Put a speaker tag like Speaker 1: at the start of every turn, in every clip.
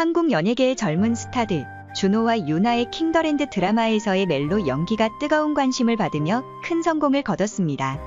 Speaker 1: 한국 연예계의 젊은 스타들 준호와 유나의 킹더랜드 드라마에서의 멜로 연기가 뜨거운 관심을 받으며 큰 성공을 거뒀습니다.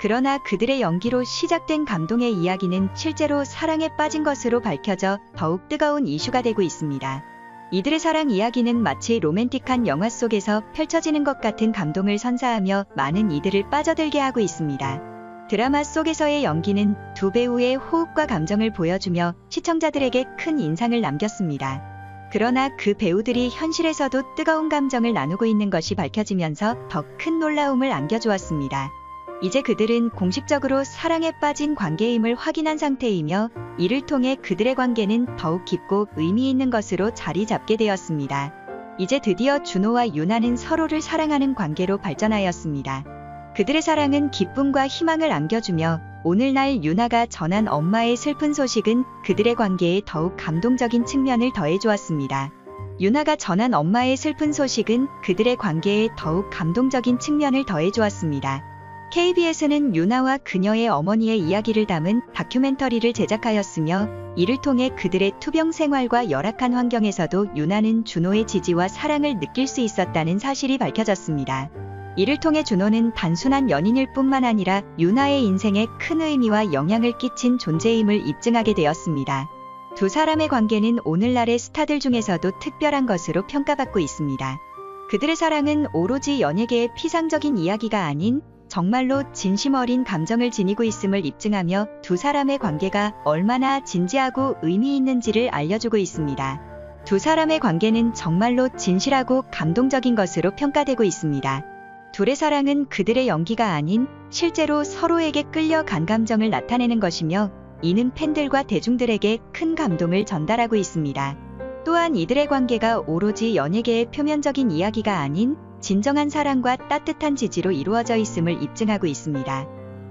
Speaker 1: 그러나 그들의 연기로 시작된 감동의 이야기는 실제로 사랑에 빠진 것으로 밝혀져 더욱 뜨거운 이슈가 되고 있습니다. 이들의 사랑 이야기는 마치 로맨틱한 영화 속에서 펼쳐지는 것 같은 감동을 선사하며 많은 이들을 빠져들게 하고 있습니다. 드라마 속에서의 연기는 두 배우의 호흡과 감정을 보여주며 시청자들에게 큰 인상을 남겼습니다. 그러나 그 배우들이 현실에서도 뜨거운 감정을 나누고 있는 것이 밝혀지면서 더 큰 놀라움을 안겨주었습니다. 이제 그들은 공식적으로 사랑에 빠진 관계임을 확인한 상태이며 이를 통해 그들의 관계는 더욱 깊고 의미 있는 것으로 자리 잡게 되었습니다. 이제 드디어 준호와 유나는 서로를 사랑하는 관계로 발전하였습니다. 그들의 사랑은 기쁨과 희망을 안겨주며 오늘날 유나가 전한 엄마의 슬픈 소식은 그들의 관계에 더욱 감동적인 측면을 더해주었습니다. 유나가 전한 엄마의 슬픈 소식은 그들의 관계에 더욱 감동적인 측면을 더해주었습니다. KBS는 유나와 그녀의 어머니의 이야기를 담은 다큐멘터리를 제작하였으며 이를 통해 그들의 투병 생활과 열악한 환경에서도 유나는 준호의 지지와 사랑을 느낄 수 있었다는 사실이 밝혀졌습니다. 이를 통해 준호는 단순한 연인일 뿐만 아니라 유나의 인생에 큰 의미와 영향을 끼친 존재임을 입증하게 되었습니다. 두 사람의 관계는 오늘날의 스타들 중에서도 특별한 것으로 평가받고 있습니다. 그들의 사랑은 오로지 연예계의 피상적인 이야기가 아닌 정말로 진심 어린 감정을 지니고 있음을 입증하며 두 사람의 관계가 얼마나 진지하고 의미 있는지를 알려주고 있습니다. 두 사람의 관계는 정말로 진실하고 감동적인 것으로 평가되고 있습니다. 둘의 사랑은 그들의 연기가 아닌 실제로 서로에게 끌려간 감정을 나타내는 것이며 이는 팬들과 대중들에게 큰 감동을 전달하고 있습니다. 또한 이들의 관계가 오로지 연예계의 표면적인 이야기가 아닌 진정한 사랑과 따뜻한 지지로 이루어져 있음을 입증하고 있습니다.